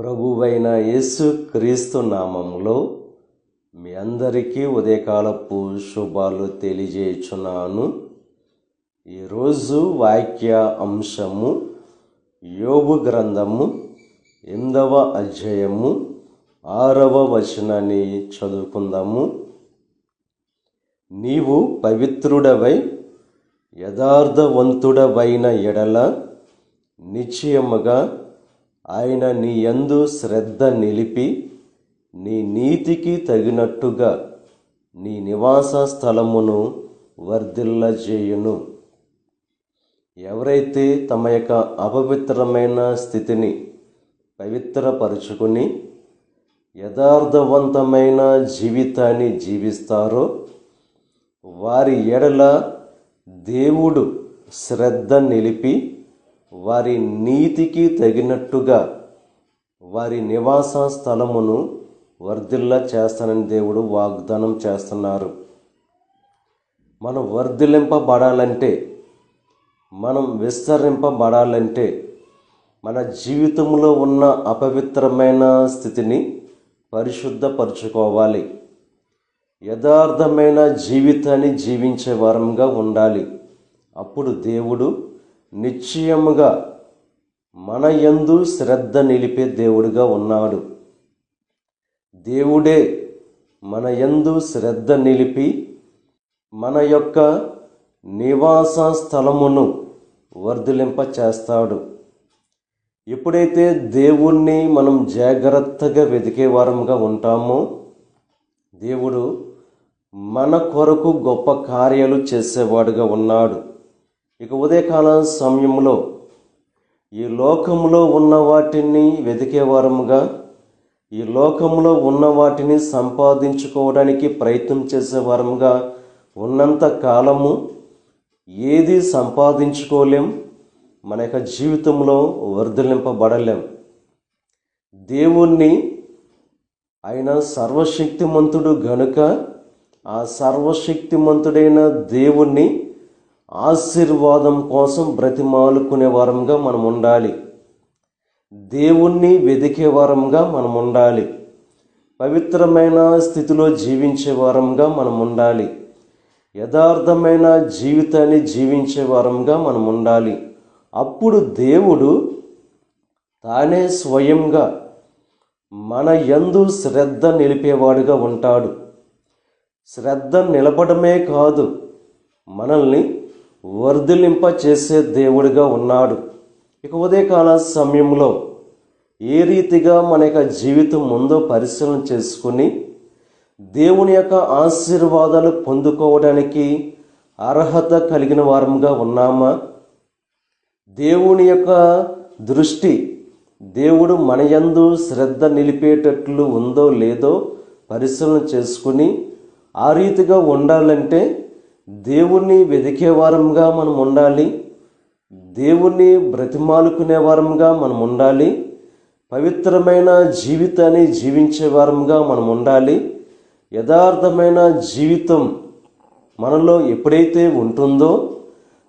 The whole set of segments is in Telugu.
ప్రభువైన యేసు క్రీస్తు నామంలో మీ అందరికీ ఉదయకాలపు శుభాలు తెలియజేయుచున్నాను. ఈరోజు వాక్య అంశము యోగు గ్రంథము ఎనిమిదవ అధ్యాయము ఆరవ వచనాన్ని చదువుకుందాము. నీవు పవిత్రుడవై యథార్థవంతుడవైన ఎడల నిశ్చయముగా ఆయన నీ యందు శ్రద్ధ నిలిపి నీ నీతికి తగినట్టుగా నీ నివాస స్థలమును వర్ధిల్లజేయును. ఎవరైతే తమ యొక్క అపవిత్రమైన స్థితిని పవిత్రపరుచుకుని యథార్థవంతమైన జీవితాన్ని జీవిస్తారో వారి ఎడల దేవుడు శ్రద్ధ నిలిపి వారి నీతికి తగినట్టుగా వారి నివాస స్థలమును వర్ధిల్ల చేస్తానని దేవుడు వాగ్దానం చేస్తున్నారు. మనం వర్ధిలింపబడాలంటే మనం విస్తరింపబడాలంటే మన జీవితంలో ఉన్న అపవిత్రమైన స్థితిని పరిశుద్ధపరచుకోవాలి. యథార్థమైన జీవితాన్ని జీవించే వారంగా ఉండాలి. అప్పుడు దేవుడు నిశ్చయముగా మన యందు శ్రద్ధ నిలిపే దేవుడుగా ఉన్నాడు. దేవుడే మన యందు శ్రద్ధ నిలిపి మన యొక్క నివాస స్థలమును వర్ధలింప చేస్తాడు. ఎప్పుడైతే దేవుణ్ణి మనం జాగ్రత్తగా వెతికే వారముగా ఉంటామో దేవుడు మన కొరకు గొప్ప కార్యాలు చేసేవాడుగా ఉన్నాడు. ఇక ఉదయకాల సమయంలో ఈ లోకంలో ఉన్న వాటిని వెతికేవారముగా ఈ లోకంలో ఉన్న వాటిని సంపాదించుకోవడానికి ప్రయత్నం చేసేవారముగా ఉన్నంత కాలము ఏది సంపాదించుకోలేం మన యొక్క జీవితంలో వర్ధలింపబడలేం దేవుణ్ణి ఆయన సర్వశక్తిమంతుడు గనుక ఆ సర్వశక్తిమంతుడైన దేవుణ్ణి ఆశీర్వాదం కోసం బ్రతిమాలుకునే వారంగా మనం ఉండాలి. దేవుణ్ణి వెదికే వారంగా మనం ఉండాలి. పవిత్రమైన స్థితిలో జీవించే వారంగా మనం ఉండాలి. యథార్థమైన జీవితాన్ని జీవించే వారంగా మనం ఉండాలి. అప్పుడు దేవుడు తానే స్వయంగా మన యందు శ్రద్ధ నిలిపేవాడుగా ఉంటాడు. శ్రద్ధ నిలపడమే కాదు మనల్ని వర్ధిలింప చేసే దేవుడిగా ఉన్నాడు. ఇక ఉదయకాల సమయంలో ఏ రీతిగా మన యొక్క జీవితం ముందో పరిశీలన చేసుకుని దేవుని యొక్క ఆశీర్వాదాలు పొందుకోవడానికి అర్హత కలిగిన వారంగా ఉన్నామా? దేవుని యొక్క దృష్టి దేవుడు మన యందు శ్రద్ధ నిలిపేటట్లు ఉందో లేదో పరిశీలన చేసుకుని ఆ రీతిగా ఉండాలంటే దేవుణ్ణి వెదికే వారంగా మనం ఉండాలి. దేవుణ్ణి బ్రతిమాలుకునే వారంగా మనం ఉండాలి. పవిత్రమైన జీవితాన్ని జీవించే వారంగా మనం ఉండాలి. యథార్థమైన జీవితం మనలో ఎప్పుడైతే ఉంటుందో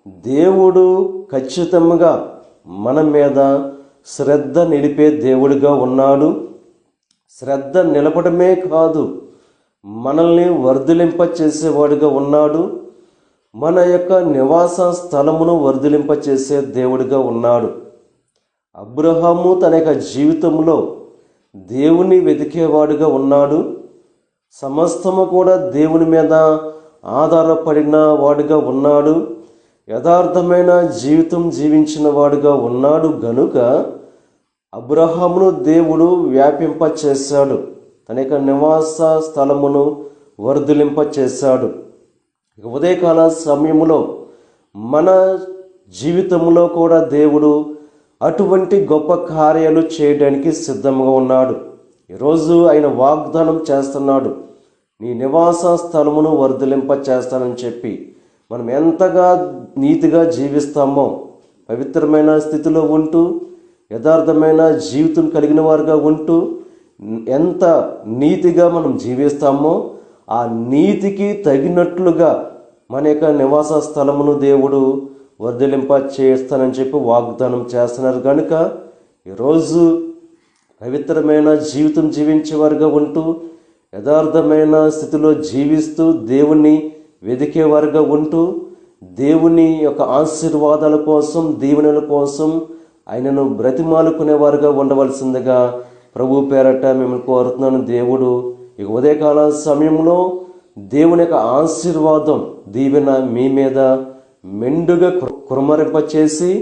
దేవుడు ఖచ్చితంగా మన మీద శ్రద్ధ నిలిపే దేవుడిగా ఉన్నాడు. శ్రద్ధ నిలపడమే కాదు మనల్ని వర్ధలింప చేసేవాడిగా ఉన్నాడు. మన యొక్క నివాస స్థలమును వర్ధిలింపచేసే దేవుడిగా ఉన్నాడు. అబ్రహాము తన యొక్క జీవితంలో దేవుని వెతికేవాడుగా ఉన్నాడు. సమస్తము కూడా దేవుని మీద ఆధారపడిన వాడుగా ఉన్నాడు. యథార్థమైన జీవితం జీవించిన వాడుగా ఉన్నాడు. గనుక అబ్రహామును దేవుడు వ్యాపింప చేశాడు తన యొక్క నివాస స్థలమును వర్ధిలింప చేశాడు ఇక ఉదయకాల సమయంలో మన జీవితంలో కూడా దేవుడు అటువంటి గొప్ప కార్యాలు చేయడానికి సిద్ధంగా ఉన్నాడు. ఈరోజు ఆయన వాగ్దానం చేస్తున్నాడు. నీ నివాస స్థలమును వర్ధలింప చేస్తానని చెప్పి మనం ఎంతగా నీతిగా జీవిస్తామో పవిత్రమైన స్థితిలో ఉంటూ యథార్థమైన జీవితం కలిగిన వారుగా ఉంటూ ఎంత నీతిగా మనం జీవిస్తామో ఆ నీతికి తగినట్లుగా మన యొక్క నివాస స్థలమును దేవుడు వర్ధలింప చేస్తానని చెప్పి వాగ్దానం చేస్తున్నారు. కనుక ఈరోజు పవిత్రమైన జీవితం జీవించేవారుగా ఉంటూ యథార్థమైన స్థితిలో జీవిస్తూ దేవుణ్ణి వెదికేవారుగా ఉంటూ దేవుని యొక్క ఆశీర్వాదాల కోసం దీవెనల కోసం ఆయనను బ్రతిమాలుకునేవారుగా ఉండవలసిందిగా ప్రభు పేరట మిమ్మల్ని కోరుతున్నాను. దేవుడు ఇక ఉదయకాల సమయంలో దేవుని యొక్క ఆశీర్వాదం దీవెన మీ మీద మెండుగా కురమరింప చేసి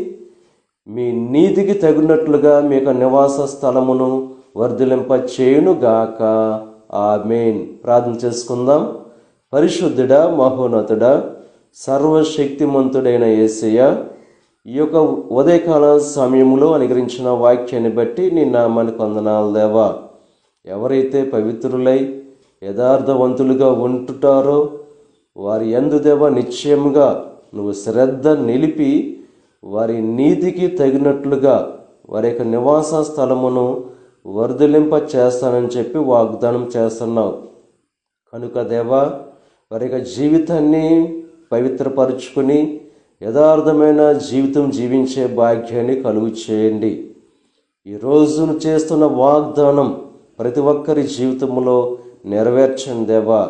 మీ నీతికి తగినట్లుగా మీ యొక్క నివాస స్థలమును వర్ధిలింప చేయునుగాక మెయిన్ ప్రార్థన చేసుకుందాం. పరిశుద్ధుడా మహోన్నతుడా సర్వశక్తిమంతుడైన యేసయ్య ఈ యొక్క ఉదయకాల సమయంలో అనుగ్రహించిన వాక్యాన్ని బట్టి నీ నామానికి వందనాలు దేవా. ఎవరైతే పవిత్రులై యథార్థవంతులుగా ఉంటుటారో వారి ఎందుదేవ నిశ్చయముగా నువ్వు శ్రద్ధ నిలిపి వారి నీతికి తగినట్లుగా వారి యొక్క నివాస స్థలమును వర్ధలింప చేస్తానని చెప్పి వాగ్దానం చేస్తున్నావు. కనుక దేవా వారి యొక్క జీవితాన్ని పవిత్రపరుచుకుని యథార్థమైన జీవితం జీవించే భాగ్యాన్ని కలుగు చేయండి. ఈ రోజును చేస్తున్న వాగ్దానం ప్రతి ఒక్కరి జీవితంలో నెరవేర్చండి దేవా.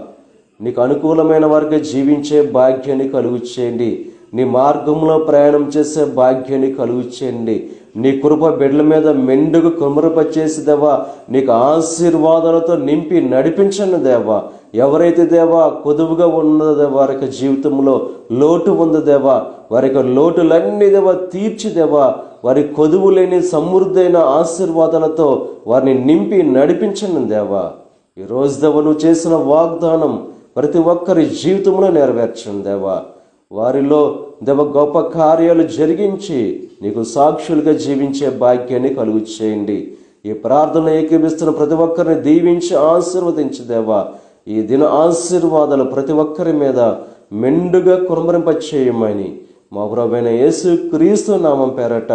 నీకు అనుకూలమైన వారికి జీవించే భాగ్యాన్ని కలుగు చేయండి. నీ మార్గంలో ప్రయాణం చేసే భాగ్యాన్ని కలుగు చేయండి. నీ కృప బిడ్డల మీద మెండుగు కుమరపచేసి దేవా నీకు ఆశీర్వాదాలతో నింపి నడిపించండి దేవా. ఎవరైతే దేవా కొదువుగా ఉన్నదో దేవా వారి యొక్క జీవితంలో లోటు ఉంది దేవా. వారి యొక్క లోటులన్నీ దేవా తీర్చి దేవా. వారి కొదువు లేని సమృద్ధైన ఆశీర్వాదాలతో వారిని నింపి నడిపించండి దేవా. ఈరోజు రోజు నువ్వు చేసిన వాగ్దానం ప్రతి ఒక్కరి జీవితంలో నెరవేర్చండి దేవా. వారిలో దేవ గొప్ప కార్యాలు జరిగించి నీకు సాక్షులుగా జీవించే భాగ్యాన్ని కలుగు చేయండి. ఈ ప్రార్థన ఏకీపిస్తున్న ప్రతి ఒక్కరిని దీవించి ఆశీర్వదించి దేవా ఈ దిన ఆశీర్వాదాలు ప్రతి ఒక్కరి మీద మెండుగా కురమరింప చేయమని మా ప్రభైన యేసు క్రీస్తు నామం పేరట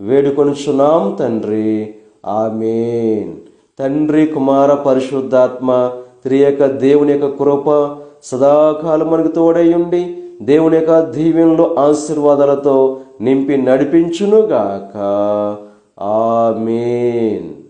వేడుకొనుచున్నాం తండ్రి. ఆమెన్. తండ్రి కుమార పరిశుద్ధాత్మ త్రియక దేవుని యొక్క కృప సదాకాలం మనకు తోడై ఉండి దేవుని యొక్క దీవెనలు ఆశీర్వాదాలతో నింపి నడిపించునుగాక. ఆమెన్.